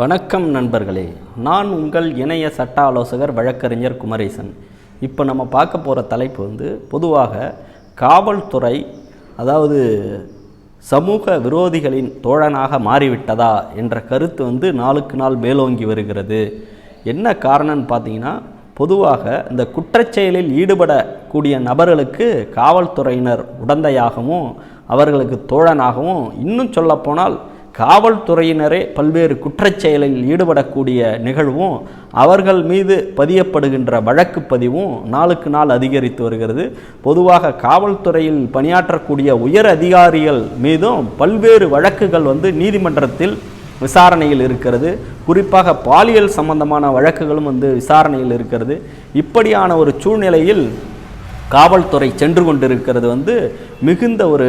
வணக்கம் நண்பர்களே நான் உங்கள் இணைய சட்ட ஆலோசகர் வழக்கறிஞர் குமரேசன். இப்போ நம்ம பார்க்க போகிற தலைப்பு வந்து பொதுவாக காவல்துறை அதாவது சமூக விரோதிகளின் தோழனாக மாறிவிட்டதா என்ற கருத்து வந்து நாளுக்கு நாள் மேலோங்கி வருகிறது. என்ன காரணம்னு பார்த்தீங்கன்னா பொதுவாக இந்த குற்றச்செயலில் ஈடுபடக்கூடிய நபர்களுக்கு காவல்துறையினர் உடந்தையாகவும் அவர்களுக்கு தோழனாகவும் இன்னும் சொல்லப்போனால் காவல்துறையினரே பல்வேறு குற்றச்செயலில் ஈடுபடக்கூடிய நிகழ்வும் அவர்கள் மீது பதியப்படுகின்ற வழக்கு பதிவும் நாளுக்கு நாள் அதிகரித்து வருகிறது. பொதுவாக காவல்துறையில் பணியாற்றக்கூடிய உயர் அதிகாரிகள் மீதும் பல்வேறு வழக்குகள் வந்து நீதிமன்றத்தில் விசாரணையில் இருக்கிறது. குறிப்பாக பாலியல் சம்பந்தமான வழக்குகளும் வந்து விசாரணையில் இருக்கிறது. இப்படியான ஒரு சூழ்நிலையில் காவல்துறை சென்று கொண்டிருக்கிறது வந்து மிகுந்த ஒரு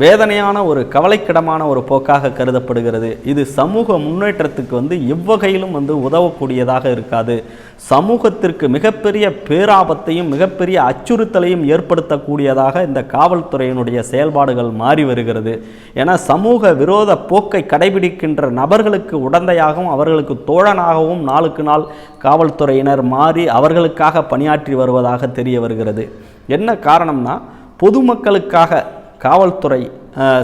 வேதனையான ஒரு கவலைக்கிடமான ஒரு போக்காக கருதப்படுகிறது. இது சமூக முன்னேற்றத்துக்கு வந்து எவ்வகையிலும் வந்து உதவக்கூடியதாக இருக்காது. சமூகத்திற்கு மிகப்பெரிய பேராபத்தையும் மிகப்பெரிய அச்சுறுத்தலையும் ஏற்படுத்தக்கூடியதாக இந்த காவல்துறையினுடைய செயல்பாடுகள் மாறி வருகிறது. ஏன்னா சமூக விரோத போக்கை கடைபிடிக்கின்ற நபர்களுக்கு உடந்தையாகவும் அவர்களுக்கு தோழனாகவும் நாளுக்கு நாள் காவல்துறையினர் மாறி அவர்களுக்காக பணியாற்றி வருவதாக தெரிய வருகிறது. என்ன காரணம்னா பொதுமக்களுக்காக காவல்துறை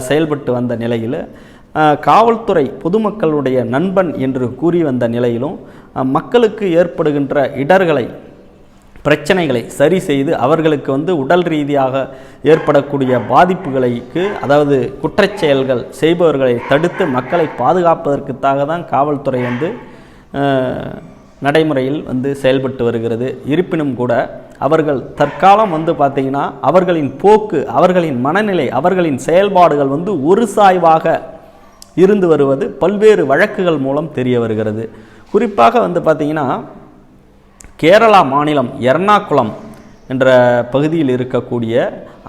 செயல்பட்டு வந்த நிலையில் காவல்துறை பொதுமக்களுடைய நண்பன் என்று கூறி வந்த நிலையிலும் மக்களுக்கு ஏற்படுகின்ற இடர்களை பிரச்சனைகளை சரி செய்து அவர்களுக்கு வந்து உடல் ரீதியாக ஏற்படக்கூடிய பாதிப்புகளுக்கு அதாவது குற்றச்செயல்கள் செய்பவர்களை தடுத்து மக்களை பாதுகாப்பதற்குத்தாக தான் காவல்துறை வந்து நடைமுறையில் வந்து செயல்பட்டு வருகிறது. இருப்பினும் கூட அவர்கள் தற்காலம் வந்து பார்த்திங்கன்னா அவர்களின் போக்கு அவர்களின் மனநிலை அவர்களின் செயல்பாடுகள் வந்து ஒரு சாய்வாக இருந்து வருவது பல்வேறு வழக்குகள் மூலம் தெரிய வருகிறது. குறிப்பாக வந்து பார்த்திங்கன்னா கேரளா மாநிலம் எர்ணாகுளம் என்ற பகுதியில் இருக்கக்கூடிய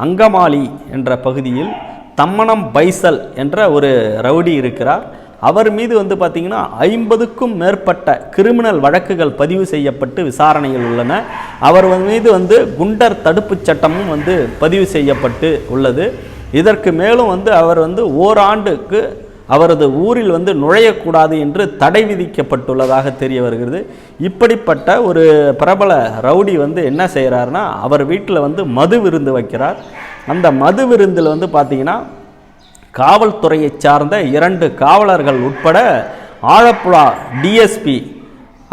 அங்கமாலி என்ற பகுதியில் தம்மனம் பைசல் என்ற ஒரு ரவுடி இருக்கிறார். அவர் மீது வந்து பார்த்திங்கன்னா ஐம்பதுக்கும் மேற்பட்ட கிரிமினல் வழக்குகள் பதிவு செய்யப்பட்டு விசாரணைகள் உள்ளன. அவர் மீது வந்து குண்டர் தடுப்புச் சட்டமும் வந்து பதிவு செய்யப்பட்டு உள்ளது. இதற்கு மேலும் வந்து அவர் வந்து ஓராண்டுக்கு அவரது ஊரில் வந்து நுழையக்கூடாது என்று தடை விதிக்கப்பட்டுள்ளதாக தெரிய வருகிறது. இப்படிப்பட்ட ஒரு பிரபல ரவுடி வந்து என்ன செய்கிறாருன்னா அவர் வீட்டில் வந்து மது விருந்து வைக்கிறார். அந்த மது விருந்தில் வந்து பார்த்தீங்கன்னா காவல்துறையை சார்ந்த இரண்டு காவலர்கள் உட்பட ஆழப்புழா டிஎஸ்பி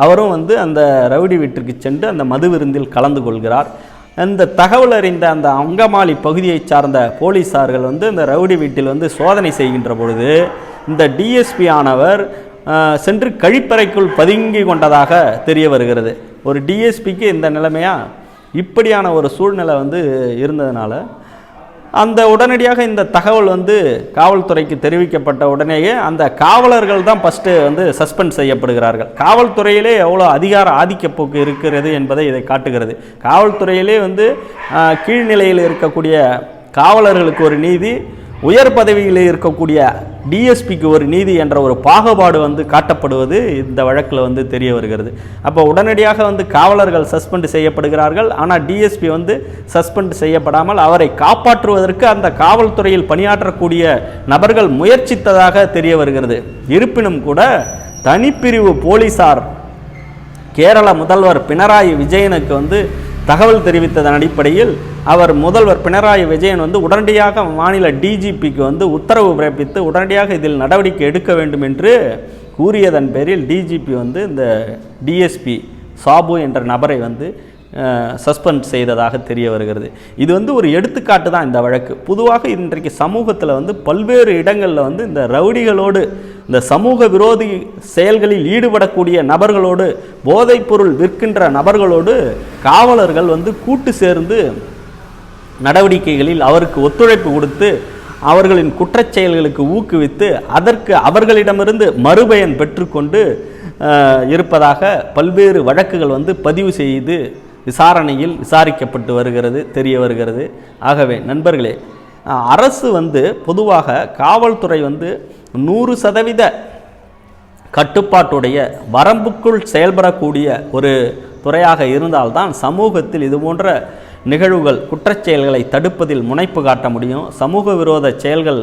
அவரும் வந்து அந்த ரவுடி வீட்டிற்கு சென்று அந்த மது விருந்தில் கலந்து கொள்கிறார். அந்த தகவல் அறிந்த அந்த அங்கமாலி பகுதியை சார்ந்த போலீஸார்கள் வந்து இந்த ரவுடி வீட்டில் வந்து சோதனை செய்கின்ற பொழுது இந்த டிஎஸ்பி ஆனவர் சென்று கழிப்பறைக்குள் பதுங்கி கொண்டதாக தெரிய வருகிறது. ஒரு டிஎஸ்பிக்கு இந்த நிலைமையாக இப்படியான ஒரு சூழ்நிலை வந்து இருந்ததுனால அந்த உடனடியாக இந்த தகவல் வந்து காவல்துறைக்கு தெரிவிக்கப்பட்ட உடனேயே அந்த காவலர்கள் தான் ஃபஸ்ட்டு வந்து சஸ்பெண்ட் செய்யப்படுகிறார்கள். காவல்துறையிலே எவ்வளோ அதிகார ஆதிக்கப்போக்கு இருக்கிறது என்பதை இதை காட்டுகிறது. காவல்துறையிலே வந்து கீழ்நிலையில் இருக்கக்கூடிய காவலர்களுக்கு ஒரு நீதி உயர் பதவியில் இருக்கக்கூடிய டிஎஸ்பிக்கு ஒரு நீதி என்ற ஒரு பாகுபாடு வந்து காட்டப்படுவது இந்த வழக்கில் வந்து தெரிய வருகிறது. அப்போ உடனடியாக வந்து காவலர்கள் சஸ்பெண்ட் செய்யப்படுகிறார்கள். ஆனால் டிஎஸ்பி வந்து சஸ்பெண்ட் செய்யப்படாமல் அவரை காப்பாற்றுவதற்கு அந்த காவல்துறையில் பணியாற்றக்கூடிய நபர்கள் முயற்சித்ததாக தெரிய வருகிறது. இருப்பினும் கூட தனிப்பிரிவு போலீசார் கேரள முதல்வர் பினராயி விஜயனுக்கு வந்து தகவல் தெரிவித்ததன் அடிப்படையில் அவர் முதல்வர் பினராயி விஜயன் வந்து உடனடியாக மாநில டிஜிபிக்கு வந்து உத்தரவு பிறப்பித்து உடனடியாக இதில் நடவடிக்கை எடுக்க வேண்டும் என்று கூறியதன் பேரில் டிஜிபி வந்து இந்த டிஎஸ்பி சாபு என்ற நபரை வந்து சஸ்பெண்ட் செய்ததாக தெரிய வருகிறது. இது வந்து ஒரு எடுத்துக்காட்டு தான் இந்த வழக்கு. பொதுவாக இன்றைக்கு சமூகத்தில் வந்து பல்வேறு இடங்களில் வந்து இந்த ரவுடிகளோடு இந்த சமூக விரோதி செயல்களில் ஈடுபடக்கூடிய நபர்களோடு போதைப்பொருள் விற்கின்ற நபர்களோடு காவலர்கள் வந்து கூட்டு சேர்ந்து நடவடிக்கைகளில் அவருக்கு ஒத்துழைப்பு கொடுத்து அவர்களின் குற்றச் செயல்களுக்கு ஊக்குவித்து அதற்கு அவர்களிடமிருந்து மறுபயன் பெற்றுக்கொண்டு இருப்பதாக பல்வேறு வழக்குகள் வந்து பதிவு செய்து விசாரணையில் விசாரிக்கப்பட்டு வருகிறது தெரிய வருகிறது. ஆகவே நண்பர்களே அரசு வந்து பொதுவாக காவல்துறை வந்து நூறு சதவீத கட்டுப்பாட்டுடைய வரம்புக்குள் செயல்படக்கூடிய ஒரு துறையாக இருந்தால்தான் சமூகத்தில் இது போன்ற நிகழ்வுகள் குற்றச்செயல்களை தடுப்பதில் முனைப்பு காட்ட முடியும். சமூக விரோத செயல்கள்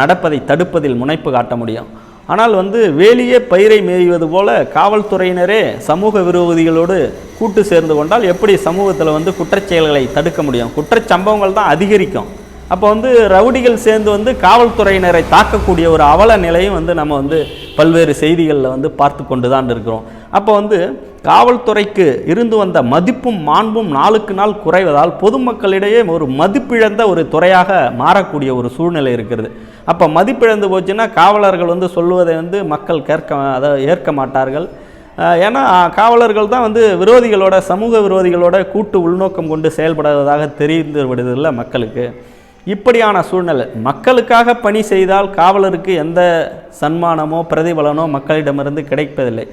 நடப்பதை தடுப்பதில் முனைப்பு காட்ட முடியும். ஆனால் வந்து வேலியே பயிரை மேய்வது போல காவல்துறையினரே சமூக விரோதிகளோடு கூட்டு சேர்ந்து கொண்டால் எப்படி சமூகத்தில் வந்து குற்றச்செயல்களை தடுக்க முடியும்? குற்றச்சம்பவங்கள் தான் அதிகரிக்கும். அப்போ வந்து ரவுடிகள் சேர்ந்து வந்து காவல்துறையினரை தாக்கக்கூடிய ஒரு அவல நிலையும் வந்து நம்ம வந்து பல்வேறு செய்திகளில் வந்து பார்த்து கொண்டு தான் இருக்கிறோம். அப்போ வந்து காவல்துறைக்கு இருந்து வந்த மதிப்பும் மாண்பும் நாளுக்கு நாள் குறைவதால் பொதுமக்களிடையே ஒரு மதிப்பிழந்த ஒரு துறையாக மாறக்கூடிய ஒரு சூழ்நிலை இருக்கிறது. அப்போ மதிப்பிழந்து போச்சுன்னா காவலர்கள் வந்து சொல்லுவதை வந்து மக்கள் கேட்க அதை ஏற்க மாட்டார்கள். ஏன்னா காவலர்கள் தான் வந்து விரோதிகளோட சமூக விரோதிகளோட கூட்டு உள்நோக்கம் கொண்டு செயல்படுவதாக தெரிந்து விடுதில்லை மக்களுக்கு. இப்படியான சூழ்நிலை. மக்களுக்காக பணி செய்தால் காவலருக்கு எந்த சன்மானமோ பிரதிபலனோ மக்களிடமிருந்து கிடைப்பதில்லை.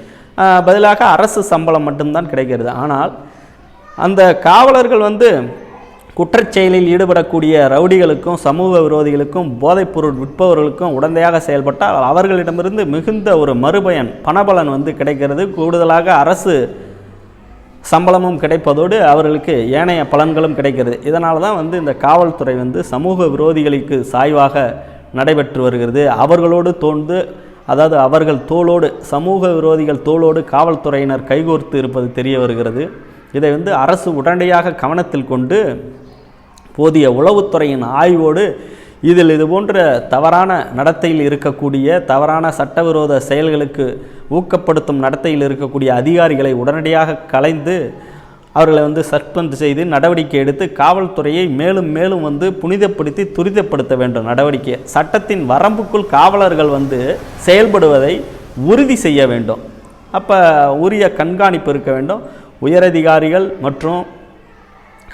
பதிலாக அரசு சம்பளம் மட்டும்தான் கிடைக்கிறது. ஆனால் அந்த காவலர்கள் வந்து குற்றச்செயலில் ஈடுபடக்கூடிய ரவுடிகளுக்கும் சமூக விரோதிகளுக்கும் போதைப்பொருள் விற்பவர்களுக்கும் உடந்தையாக செயல்பட்டால் அவர்களிடமிருந்து மிகுந்த ஒரு மறுபயன் பணபலன் வந்து கிடைக்கிறது. கூடுதலாக அரசு சம்பளமும் கிடைப்பதோடு அவர்களுக்கு ஏனைய பலன்களும் கிடைக்கிறது. இதனால தான் வந்து இந்த காவல்துறை வந்து சமூக விரோதிகளுக்கு சாய்வாக நடைபெற்று வருகிறது. அவர்களோடு தோன்று அதாவது அவர்கள் தோளோடு சமூக விரோதிகள் தோளோடு காவல்துறையினர் கைகோர்த்து இருப்பது தெரிய வருகிறது. இதை வந்து அரசு உடனடியாக கவனத்தில் கொண்டு போதிய உளவுத்துறையின் ஆய்வோடு இதில் இது போன்ற தவறான நடத்தையில் இருக்கக்கூடிய தவறான சட்டவிரோத செயல்களுக்கு ஊக்கப்படுத்தும் நடத்தையில் இருக்கக்கூடிய அதிகாரிகளை உடனடியாக கலைந்து அவர்களை வந்து சஸ்பெண்ட் செய்து நடவடிக்கை எடுத்து காவல்துறையை மேலும் மேலும் வந்து புனிதப்படுத்தி துரிதப்படுத்த வேண்டும் நடவடிக்கை. சட்டத்தின் வரம்புக்குள் காவலர்கள் வந்து செயல்படுவதை உறுதி செய்ய வேண்டும். அப்போ உரிய கண்காணிப்பு இருக்க வேண்டும். உயரதிகாரிகள் மற்றும்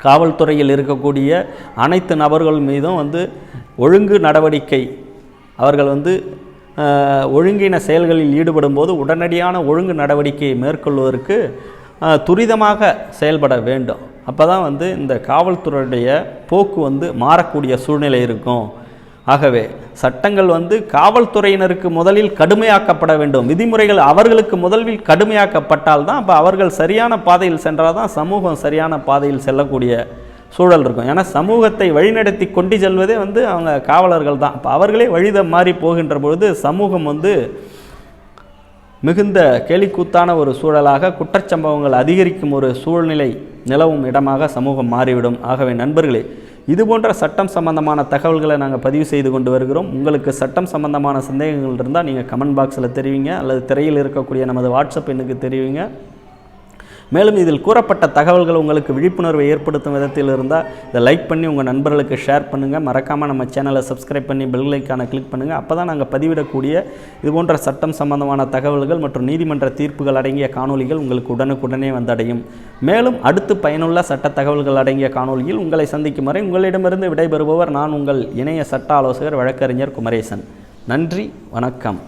காவல்துறையில் இருக்கக்கூடிய அனைத்து நபர்கள் மீதும் வந்து ஒழுங்கு நடவடிக்கை. அவர்கள் வந்து ஒழுங்கின செயல்களில் ஈடுபடும் போது உடனடியான ஒழுங்கு நடவடிக்கையை மேற்கொள்வதற்கு துரிதமாக செயல்பட வேண்டும். அப்போ தான் வந்து இந்த காவல்துறையுடைய போக்கு வந்து மாறக்கூடிய சூழ்நிலை இருக்கும். ஆகவே சட்டங்கள் வந்து காவல்துறையினருக்கு முதலில் கடுமையாக்கப்பட வேண்டும். விதிமுறைகள் அவர்களுக்கு முதலில் கடுமையாக்கப்பட்டால் தான் அப்போ அவர்கள் சரியான பாதையில் சென்றால் தான் சமூகம் சரியான பாதையில் செல்லக்கூடிய சூழல் இருக்கும். ஏன்னா சமூகத்தை வழிநடத்தி கொண்டு செல்வதே வந்து அவங்க காவலர்கள் தான். அப்போ அவர்களே வழித மாறி போகின்ற பொழுது சமூகம் வந்து மிகுந்த கேலிக்கூத்தான ஒரு சூழலாக குற்றச்சம்பவங்கள் அதிகரிக்கும் ஒரு சூழ்நிலை நிலவும் இடமாக சமூகம் மாறிவிடும். ஆகவே நண்பர்களே இது போன்ற சட்டம் சம்பந்தமான தகவல்களை நாங்கள் பதிவு செய்து கொண்டு வருகிறோம். உங்களுக்கு சட்டம் சம்பந்தமான சந்தேகங்கள் இருந்தால் நீங்கள் கமெண்ட் பாக்ஸில் தெரிவிங்க. அல்லது திரையில் இருக்கக்கூடிய நமது வாட்ஸ்அப் எண்ணுக்கு தெரிவிங்க. மேலும் இதில் கூறப்பட்ட தகவல்கள் உங்களுக்கு விழிப்புணர்வை ஏற்படுத்தும் விதத்தில் இருந்தால் இதை லைக் பண்ணி உங்கள் நண்பர்களுக்கு ஷேர் பண்ணுங்கள் மறக்காமல் நம்ம சேனலை சப்ஸ்கிரைப் பண்ணி பெல் ஐக்கானை கிளிக் பண்ணுங்கள் அப்போ தான் நாங்கள் பதிவிடக்கூடிய இது போன்ற சட்டம் சம்பந்தமான தகவல்கள் மற்றும் நீதிமன்ற தீர்ப்புகள் அடங்கிய காணொலிகள் உங்களுக்கு உடனுக்குடனே வந்தடையும். மேலும் அடுத்து பயனுள்ள சட்ட தகவல்கள் அடங்கிய காணொலியில் உங்களை சந்திக்கும் வரை உங்களிடமிருந்து விடைபெறுபவர் நான் உங்கள் இணைய சட்ட ஆலோசகர் வழக்கறிஞர் குமரேசன். நன்றி வணக்கம்.